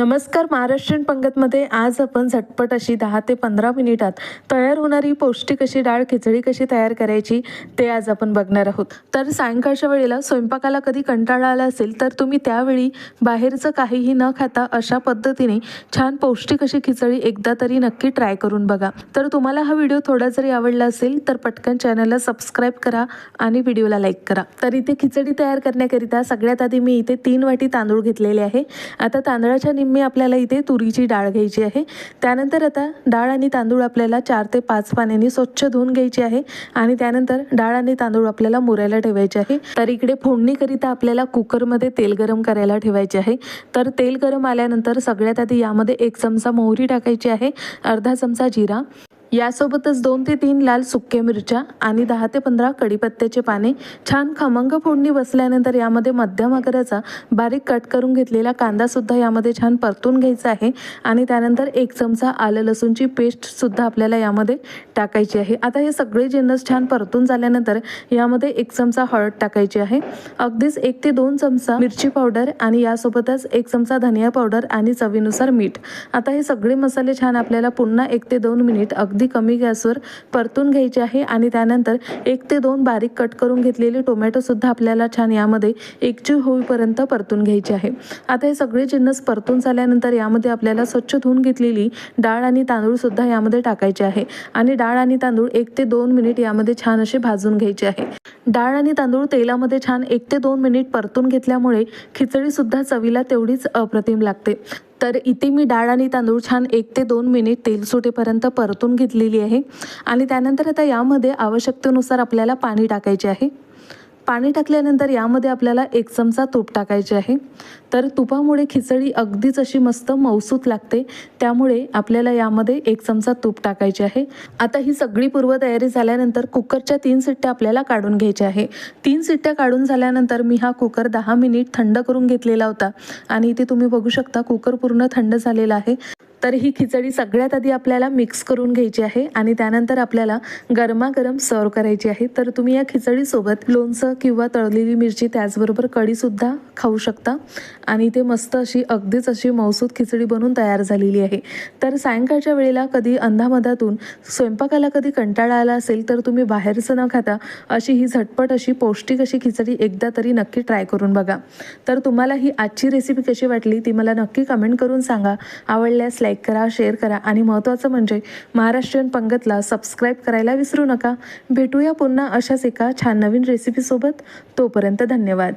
नमस्कार महाराष्ट्रीयन पंगतमध्ये आज आपण झटपट अशी दहा ते पंधरा मिनिटात तयार होणारी पौष्टिक अशी डाळ खिचडी कशी तयार करायची ते आज आपण बघणार आहोत. तर सायंकाळच्या वेळेला स्वयंपाकाला कधी कंटाळा आला असेल तर तुम्ही त्यावेळी बाहेरचं काहीही न खाता अशा पद्धतीने छान पौष्टिक अशी खिचडी एकदा तरी नक्की ट्राय करून बघा. तर तुम्हाला हा व्हिडिओ थोडा जरी आवडला असेल तर पटकन चॅनलला सबस्क्राईब करा आणि व्हिडिओला लाईक करा. तर इथे खिचडी तयार करण्याकरिता सगळ्यात आधी मी इथे तीन वाटी तांदूळ घेतलेले आहे. आता तांदळाच्या मी आपल्याला इथे तुरीची डाळ घ्यायची आहे. त्यानंतर आता डाळ आणि तांदूळ आपल्याला चार ते पाच पाण्याने स्वच्छ धुवून घ्यायची आहे आणि त्यानंतर डाळ आणि तांदूळ आपल्याला मुरायला ठेवायचे आहे. तर इकडे फोडणीकरिता आपल्याला कुकरमध्ये तेल गरम करायला ठेवायचे आहे. तर तेल गरम आल्यानंतर सगळ्यात आधी यामध्ये एक चमचा मोहरी टाकायची आहे. अर्धा चमचा जिरा. यासोबतच दोन ते तीन लाल सुक्या मिरच्या आणि दहा ते पंधरा कडीपत्त्याचे पाने छान खमंग फोडणी बसल्यानंतर यामध्ये मध्यम आकाराचा बारीक कट करून घेतलेला कांदासुद्धा यामध्ये छान परतून घ्यायचा आहे. आणि त्यानंतर एक चमचा आलं लसूणची पेस्टसुद्धा आपल्याला यामध्ये टाकायची आहे. आता हे सगळे जिन्नस छान परतून झाल्यानंतर यामध्ये एक चमचा हळद टाकायची आहे. अगदीच एक ते दोन चमचा मिरची पावडर आणि यासोबतच एक चमचा धनिया पावडर आणि चवीनुसार मीठ. आता हे सगळे मसाले छान आपल्याला पुन्हा एक ते दोन मिनिट अगदी अगदी कमी गॅसवर परतून घ्यायची आहे आणि त्यानंतर एक ते दोन बारीक कट करून घेतलेले टोमॅटोसुद्धा आपल्याला छान यामध्ये एकजीव होईपर्यंत परतून घ्यायची आहे. आता हे सगळे जिन्नस परतून झाल्यानंतर यामध्ये आपल्याला स्वच्छ धुवून घेतलेली डाळ आणि तांदूळसुद्धा यामध्ये टाकायचे आहे आणि डाळ आणि तांदूळ एक ते दोन मिनिट यामध्ये छान असे भाजून घ्यायचे आहे. डाळ आणि तांदूळ तेलामध्ये छान एक ते दोन मिनिट परतून घेतल्यामुळे खिचडीसुद्धा चवीला तेवढीच अप्रतिम लागते. तर इथे मी डाळ आणि तांदूळ छान एक ते दोन मिनिट तेल सुटेपर्यंत परतून घेतलेली आहे. आणि त्यानंतर आता यामध्ये आवश्यकतेनुसार आपल्याला पाणी टाकायचे आहे. पाणी टाकल्यानंतर यामध्ये आपल्याला एक चमचा तूप टाकायचे आहे. तर तुपामुळे खिचडी अगदीच अशी मस्त मौसूत लागते. त्यामुळे आपल्याला यामध्ये एक चमचा तूप टाकायचे आहे. आता ही सगळी पूर्वतयारी झाल्यानंतर कुकरच्या तीन सिट्ट्या आपल्याला काढून घ्यायच्या आहे. तीन सिट्ट्या काढून झाल्यानंतर मी हा कुकर दहा मिनिट थंड करून घेतलेला होता. आणि इथे तुम्ही बघू शकता कुकर पूर्ण थंड झालेला आहे. तर ही खिचडी सगळ्यात आधी आपल्याला मिक्स करून घ्यायची आहे आणि त्यानंतर आपल्याला गरमागरम सर्व करायची आहे. तर तुम्ही या खिचडीसोबत लोणचं किंवा तळलेली मिरची त्याचबरोबर कढीसुद्धा खाऊ शकता. आणि ते मस्त अशी अगदीच अशी मौसूद खिचडी बनून तयार झालेली आहे. तर सायंकाळच्या वेळेला कधी अंधामधातून स्वयंपाकाला कधी कंटाळा आला असेल तर तुम्ही बाहेरचं न खाता अशी ही झटपट अशी पौष्टिक अशी खिचडी एकदा तरी नक्की ट्राय करून बघा. तर तुम्हाला ही आजची रेसिपी कशी वाटली ती मला नक्की कमेंट करून सांगा. आवडल्यास लाईक करा शेअर करा आणि महत्त्वाचं म्हणजे महाराष्ट्रीयन पंगतला सबस्क्राईब करायला विसरू नका. भेटूया पुन्हा अशाच एका छान नवीन रेसिपीसोबत तोपर्यंत धन्यवाद.